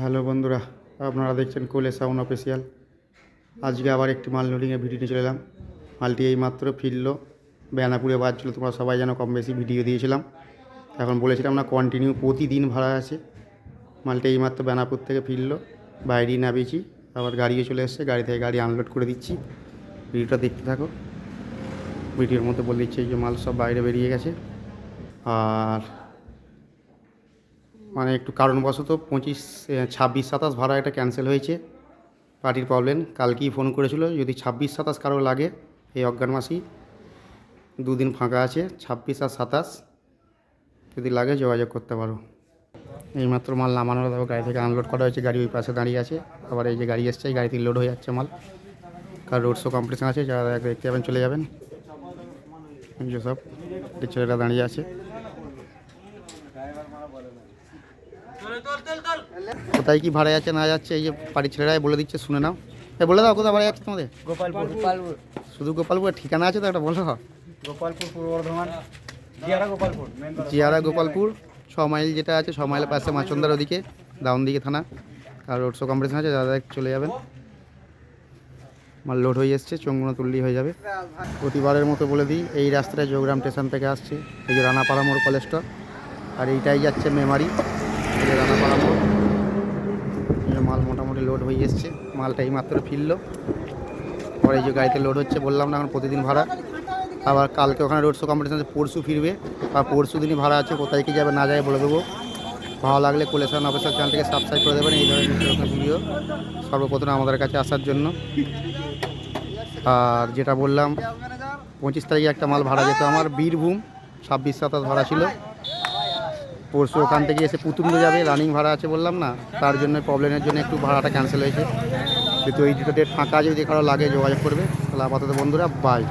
Hello বন্ধুরা, আপনারা দেখছেন কোলে সাউন্ড অফিসিয়াল। আজকে আবার একটি মাল লোডিংয়ে ভিডিও নিয়ে চলে এলাম। মালটি এই মাত্র ফিরলো, বেনাপুরে বাজছিল তোমরা সবাই যেন কম বেশি ভিডিও দিয়েছিলাম। এখন বলেছিলাম না কন্টিনিউ প্রতিদিন ভাড়া আছে। মালটি এই মাত্র বেনাপুর থেকে ফিরলো বাইরেই নামিয়েছি, আবার গাড়িও চলে এসছে, গাড়ি থেকে গাড়ি আনলোড করে দিচ্ছি। ভিডিওটা দেখতে থাকো। ভিডিওর মধ্যে বলে দিচ্ছি যে মাল সব বাইরে বেরিয়ে গেছে। আর মানে একটু কারণবশত পঁচিশ ছাব্বিশ সাতাশ ভাড়া এটা ক্যান্সেল হয়েছে। পার্টির প্রবলেম কালকেই ফোন করেছিল, যদি ছাব্বিশ সাতাশ কারও লাগে, এই অজ্ঞান মাসি, দুদিন ফাঁকা আছে, ছাব্বিশ আর সাতাশ। যদি লাগে যোগাযোগ করতে পারো। এইমাত্র মাল নামানো হবে গাড়ি থেকে আনলোড করা হয়েছে, গাড়ি ওই পাশে দাঁড়িয়ে আছে। আবার এই যে গাড়ি এসছে গাড়ি থেকে লোড হয়ে যাচ্ছে মাল। কার রোড শো কম্পিটিশন আছে, যারা দেখতে যাবেন, চলে যাবেন। এই যে সব, এই ছেলেটা দাঁড়িয়ে আছে। কোথায় কি ভাড়া যাচ্ছে না যাচ্ছে এই যে বাড়ির ছেলেরাই বলে দিচ্ছে শুনে নাও। এ বলে দাও কোথায় ভাড়া যাচ্ছে তোমাদের? গোপালপুর। গোপালপুর। শুধু গোপালপুরের ঠিকানা আছে তো একটা বলো। গোপালপুর পূর্ব বর্ধমান। জিয়ারা গোপালপুর জিয়ারা গোপালপুর ছ মাইল যেটা আছে ছ মাইলের পাশে মাচন্দার ওদিকে ডাউন দিকে থানা। আর রোড শো কম্পিটিশন আছে দাদা চলে যাবেন। মাল লোড হয়ে এসছে চঙ্গুনো তুললি হয়ে যাবে। প্রতিবারের মতো বলে দিই এই রাস্তাটা যোগগ্রাম স্টেশন থেকে আসছে। এই যে রানাপাড়া মোড় কলেজটা আর এইটাই যাচ্ছে মেমারি। এই যে রানাপাড়া মাল মোটামুটি লোড হয়ে এসছে। মালটা এই মাত্র ফিরলো। পরে যে গাড়িতে লোড হচ্ছে বললাম না, এখন প্রতিদিন ভাড়া। আবার কালকে ওখানে রোড শো কম্পিটিশন আছে, পরশু ফিরবে। আর পরশু দিনই ভাড়া আছে, কোথায় কি যাবে না যাবে বলে দেবো। ভালো লাগলে কোলেশন অফিসার চ্যানেলটিকে সাবস্ক্রাইব করে দেবেন, এই ধরনের ভিডিও সর্বপ্রথম আমাদের কাছে আসার জন্য। আর যেটা বললাম, পঁচিশ তারিখে একটা মাল ভাড়া যেত আমার, বীরভূম, ছাব্বিশ সাতাশ ভাড়া ছিল। পরশু ওখান থেকে এসে পুতুমলে যাবে রানিং ভাড়া আছে বললাম না, তার জন্য প্রবলেমের জন্য একটু ভাড়াটা ক্যান্সেল হয়েছে। কিন্তু এই দুটো ডেট ফাঁকা যদি কারও লাগে যোগাযোগ করবে, তাহলে আপাতত বন্ধুরা বাই